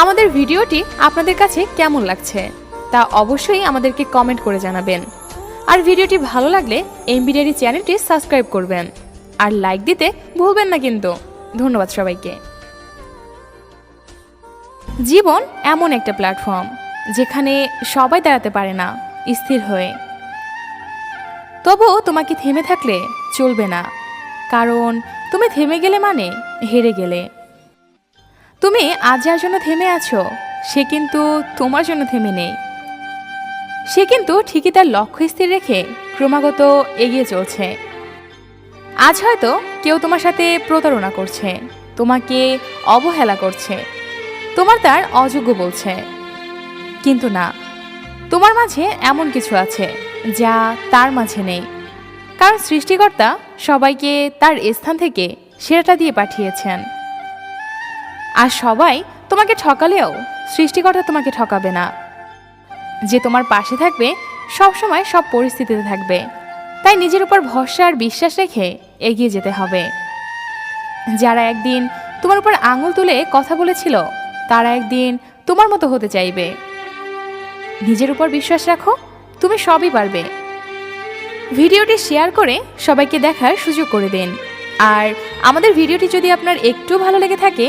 আমাদের ভিডিওটি আপনাদের কাছে কেমন লাগছে তা অবশ্যই আমাদেরকে কমেন্ট করে জানাবেন। আর ভিডিওটি ভালো লাগলে এমবিডিআরি চ্যানেলটি সাবস্ক্রাইব করবেন। আর লাইক দিতে ভুলবেন না কিন্তু। ধন্যবাদ সবাইকে। জীবন এমন একটা প্ল্যাটফর্ম যেখানে সবাই দাঁড়াতে পারে না, স্থির হয়ে। তবুও তোমাকে থেমে থাকলে চলবে না। কারণ তুমি থেমে গেলে মানে হেরে গেলে। তুমি আজ যার জন্য থেমে আছো, সে কিন্তু তোমার জন্য থেমে নেই। সে কিন্তু ঠিকই তার লক্ষ্য স্থির রেখে ক্রমাগত এগিয়ে চলছে। আজ হয়তো কেউ তোমার সাথে প্রতারণা করছে, তোমাকে অবহেলা করছে, তোমার তার অযোগ্য বলছে। কিন্তু না, তোমার মাঝে এমন কিছু আছে যা তার মাঝে নেই। কারণ সৃষ্টিকর্তা সবাইকে তার স্থান থেকে সেরাটা দিয়ে পাঠিয়েছেন। আর সবাই তোমাকে ঠকালেও সৃষ্টিকর্তা তোমাকে ঠকাবে না। যে তোমার পাশে থাকবে সব সময় সব পরিস্থিতিতে থাকবে। তাই নিজের উপর ভরসা আর বিশ্বাস রেখে এগিয়ে যেতে হবে। যারা একদিন তোমার উপর আঙুল তুলে কথা বলেছিল, তারা একদিন তোমার মতো হতে চাইবে। নিজের উপর বিশ্বাস রাখো, তুমি সবই পারবে। ভিডিওটি শেয়ার করে সবাইকে দেখার সুযোগ করে দিন। আর আমাদের ভিডিওটি যদি আপনার একটু ভালো লেগে থাকে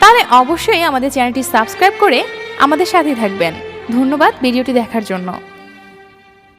তাহলে অবশ্যই আমাদের চ্যানেলটি সাবস্ক্রাইব করে আমাদের সাথে থাকবেন। ধন্যবাদ ভিডিওটি দেখার জন্য।